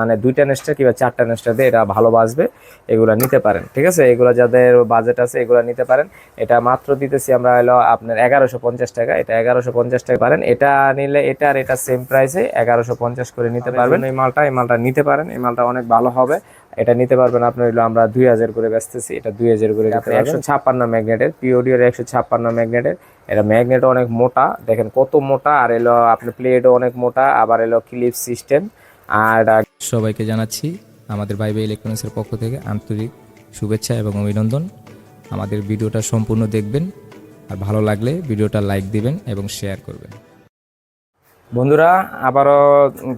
মানে দুইটা নেস্টার কিংবা চারটা নেস্টার দিয়ে এটা ভালো বাজবে এগুলো নিতে পারেন ঠিক আছে? এগুলো যাদের বাজেট আছে এগুলো নিতে পারেন। এটা মাত্র দিতেছি আমরা হলো আপনার এগারোশো পঞ্চাশ টাকা এটা এগারোশো পঞ্চাশ টাকা পারেন। এটা নিলে এটা আর এটা সেম প্রাইসে এগারোশো পঞ্চাশ করে নিতে পারবেন। এই মালটা এই মালটা নিতে পারেন এই মালটা অনেক ভালো হবে। এটা নিতে পারবেন আপনার হলো আমরা দুই হাজার করে বেচতেছি এটা দুই হাজার করে আপনি একশো ছাপ্পান্ন ম্যাগনেটের পিওডিওর একশো ছাপ্পান্ন ম্যাগনেটের। এটা ম্যাগনেট অনেক মোটা দেখেন কত মোটা আর এলো আপনার প্লেটও অনেক মোটা আবার এলো ক্লিপ সিস্টেম আর সবাইকে জানাচ্ছি আমাদের বাইবে ইলেকট্রনিক্সের পক্ষ থেকে আন্তরিক শুভেচ্ছা এবং অভিনন্দন। আমাদের ভিডিওটা সম্পূর্ণ দেখবেন। আর ভালো লাগলে ভিডিওটা লাইক দিবেন এবং শেয়ার করবেন। বন্ধুরা আবারও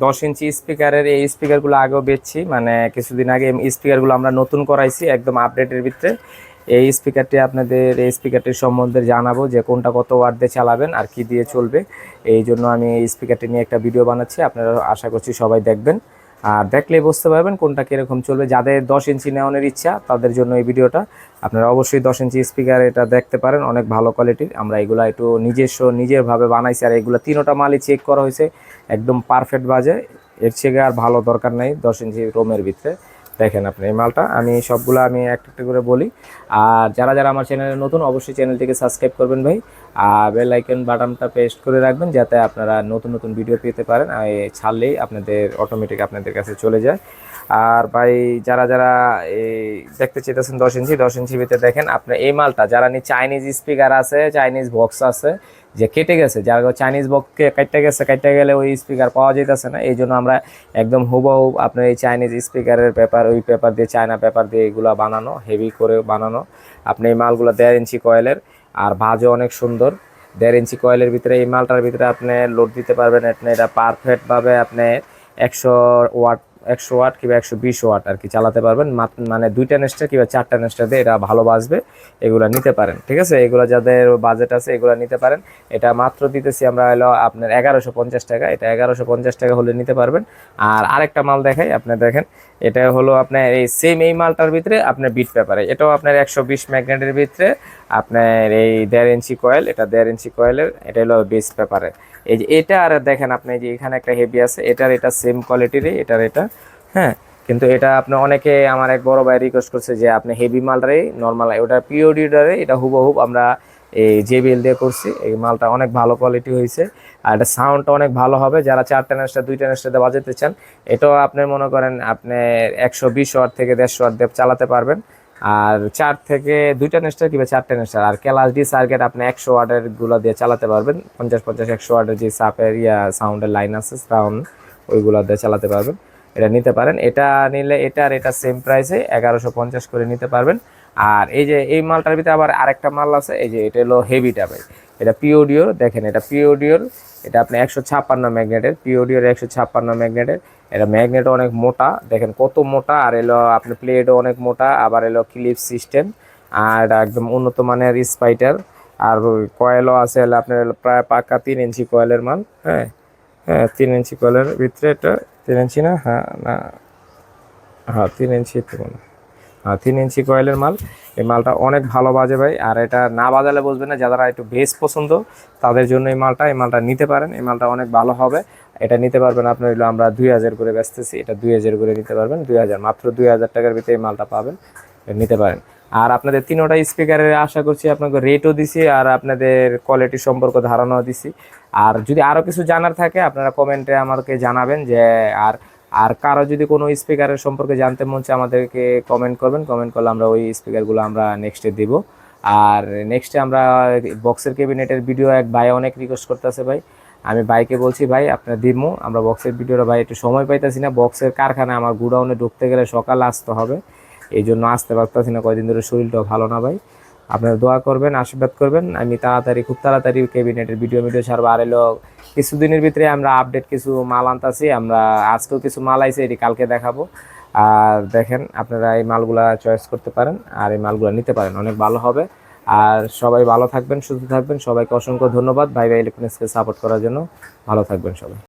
দশ ইঞ্চি স্পিকারের এই স্পিকারগুলো আগেও বেচছি। মানে কিছুদিন আগে স্পিকারগুলো আমরা নতুন করাইছি একদম আপডেটের ভিতরে। এই স্পিকারটি আপনাদের, এই স্পিকারটির সম্বন্ধে জানাব যে কোনটা কত ওয়াট দিয়ে চালাবেন আর কি দিয়ে চলবে। এই জন্য আমি এই স্পিকারটি নিয়ে একটা ভিডিও বানাচ্ছি, আপনারা আশা করছি সবাই দেখবেন। আর দেখলেই বুঝতে পারবেন কোনটা কীরকম চলবে। যাদের দশ ইঞ্চি নেওয়ানোর ইচ্ছা, তাদের জন্য এই ভিডিওটা আপনারা অবশ্যই দশ ইঞ্চি স্পিকার এটা দেখতে পারেন, অনেক ভালো কোয়ালিটির আমরা এগুলো একটু নিজস্ব, নিজেরভাবে বানাইছি আর এগুলো তিনোটা মালই চেক করা হয়েছে। একদম পারফেক্ট বাজে। এর থেকে আর ভালো দরকার নেই দশ ইঞ্চি রোমের ভিতরে। দেখেন আপনি এই মালটা। আমি সবগুলো আমি একটা একটা করে বলি। আর যারা যারা আমার চ্যানেলে নতুন, অবশ্যই চ্যানেলটিকে সাবস্ক্রাইব করবেন ভাই। আর বেল আইকন বাটনটা পেস্ট করে রাখবেন যাতে আপনারা নতুন নতুন ভিডিও পেতে পারেন। আর ছাড়লেই আপনাদের অটোমেটিক আপনাদের কাছে চলে যায়। আর ভাই, যারা যারা এই দেখতে চেয়েছেন দশ ইঞ্চি দশ ইঞ্চি ভিতরে দেখেন আপনার এই মালটা। যারা নি চাইনিজ স্পিকার আছে চাইনিজ বক্স আছে যে কেটে গেছে, যার চাইনিজ বক্সকে কাটতে গেছে কাটতে গেলে ওই স্পিকার পাওয়া যেতেছে না। এই জন্য আমরা একদম হুবহু আপনার এই চাইনিজ স্পিকারের পেপার ওই পেপার দিয়ে চায়না পেপার দিয়ে এগুলো বানানো হেভি করে বানানো। আপনি এই মালগুলো দেড় ইঞ্চি কয়েলের, আর ভাজও অনেক সুন্দর। দেড় ইঞ্চি কয়েলের ভিতরে, এই মালটার ভিতরে আপনি লোড দিতে পারবেন। এটা পারফেক্টভাবে আপনি একশো ওয়াট একশো ওয়াট কিংবা একশো বিশ ওয়াট আর কি চালাতে পারবেন। মানে দুইটা নেস্টার কিংবা চারটা নেস্টার দিয়ে এটা ভালো বাজবে, এগুলো নিতে পারেন, ঠিক আছে? এগুলো যাদের বাজেট আছে এগুলো নিতে পারেন। এটা মাত্র দিতেছি আমরা হলো আপনার এগারোশো পঞ্চাশ টাকা। এটা এগারোশো পঞ্চাশ টাকা হলে নিতে পারবেন। আর আরেকটা মাল দেখাই, আপনি দেখেন, এটা হলো আপনার এই সেম এই মালটার ভিতরে আপনার বিট পেপারে এটাও আপনার একশো বিশ ম্যাগনেটের ভিতরে। আপনার এই দেড় ইঞ্চি কয়েল এটা দেড় ইঞ্চি কয়েলের এটা হলো বেস পেপারে এই যে এটা আর দেখেন আপনি যে এখানে একটা হেভি আছে, এটার এটা সেম কোয়ালিটিরই এটার এটা হ্যাঁ? কিন্তু এটা আপনি অনেকে, আমার এক বড় ভাই রিকোয়েস্ট করছে যে আপনি হেভি মালটারে নর্মাল ওটা পিওডিটারে এটা হুবহুব আমরা এই জেবিএল দিয়ে করছি। এই মালটা অনেক ভালো কোয়ালিটি হয়েছে আর এটা সাউন্ডটা অনেক ভালো হবে। যারা চারটা নেস্টার দুইটা নেস্টার বাজাতে চান, এটাও আপনি মনে করেন আপনি একশো বিশ ওয়াট থেকে দেড়শো ওয়াট দিয়ে চালাতে পারবেন। আর চার থেকে দুইটা নেস্টার কিংবা চারটে নেস্টার। আর ক্যালাস ডি সার্কিট আপনি একশো ওয়াটেরগুলো দিয়ে চালাতে পারবেন। পঞ্চাশ পঞ্চাশ একশো ওয়াটের যে সাপের ইয়া সাউন্ডের লাইন আছে সাউন্ড ওইগুলো দিয়ে চালাতে পারবেন। এটা নিতে পারেন। এটা নিলে এটা আর এটা সেম প্রাইসে এগারোশো পঞ্চাশ করে নিতে পারবেন। আর এই যে এই মালটার ভিতরে আবার আরেকটা মাল আছে, এই যে এটা হলো হেভিটা ভাই এটা পিওডিওর দেখেন এটা পিওডিওর এটা আপনি একশো ছাপ্পান্ন ম্যাগনেটের পিওডিওর একশো ছাপ্পান্ন ম্যাগনেটের এটা ম্যাগনেট অনেক মোটা। দেখেন কত মোটা, আর এলো আপনার প্লেটও অনেক মোটা, আবার এলো ক্লিপ সিস্টেম, আর এটা একদম উন্নত মানের স্পাইটার। আর কয়েলও আছে, এলো আপনার প্রায় পাকা তিন ইঞ্চি কয়েলের মাল হ্যাঁ হ্যাঁ তিন ইঞ্চি কয়েলের ভিতরে এটা, তিন ইঞ্চি না? হ্যাঁ না হ্যাঁ তিন ইঞ্চি তো হয়। তিন ইঞ্চি কয়েলের মাল। এই মালটা অনেক ভালো বাজে ভাই, আর এটা না বাজালে বুঝবে না, যারা একটু বেস পছন্দ, তাদের জন্য এই মালটা এই মালটা নিতে পারেন, এই মালটা অনেক ভালো হবে। এটা নিতে পারবেন আপনার হলো আমরা দুই হাজার করে বেচতেছি, এটা দুই হাজার করে নিতে পারবেন, দুই হাজার, মাত্র দুই হাজার টাকার ভিতরে এই মালটা পাবেন নিতে পারেন। আর আপনাদের তিনোটা স্পিকারের আশা করছি আপনাকে রেটও দিছি, আর আপনাদের কোয়ালিটি সম্পর্ক ধারণাও দিছি। আর যদি আরও কিছু জানার থাকে, আপনারা কমেন্টে আমাকে জানাবেন যে, আর আর কারও যদি কোনো স্পিকারের সম্পর্কে জানতে মন আমাদেরকে কমেন্ট করবেন কমেন্ট করলে আমরা ওই স্পিকারগুলো আমরা নেক্সটে দিব। আর নেক্সটে আমরা বক্সের ক্যাবিনেটের ভিডিও এক ভাই অনেক রিকোয়েস্ট করতেছে ভাই। আমি বাইকে বলছি, ভাই, আপনার দিমু, আমরা বক্সের ভিডিওটা ভাই একটু সময় পাইতেছি না। বক্সের কারখানা আমার গুডাউনে ঢুকতে গেলে সকালে আসতে হবে। এই জন্য আসতে পারতেছি না, কয়দিন ধরে শরীরটাও ভালো না ভাই। আপনারা দোয়া করবেন, আশীর্বাদ করবেন। আমি তাড়াতাড়ি, খুব তাড়াতাড়ি ক্যাবিনেটের ভিডিও ভিডিও ছাড়বো। আর এলো, কিছুদিনের ভিতরে আমরা আপডেট কিছু মাল আনতাছি। আমরা আজকেও কিছু মাল আইছে, এটি কালকে দেখাবো। আর দেখেন, আপনারা এই মালগুলা চয়েস করতে পারেন আর এই মালগুলো নিতে পারেন। অনেক ভালো হবে। আর সবাই ভালো থাকবেন, সুস্থ থাকবেন। সবাইকে অসংখ্য ধন্যবাদ। ভাই ভাই ইলেকট্রনিক্সকে সাপোর্ট করার জন্য। ভালো থাকবেন সবাই।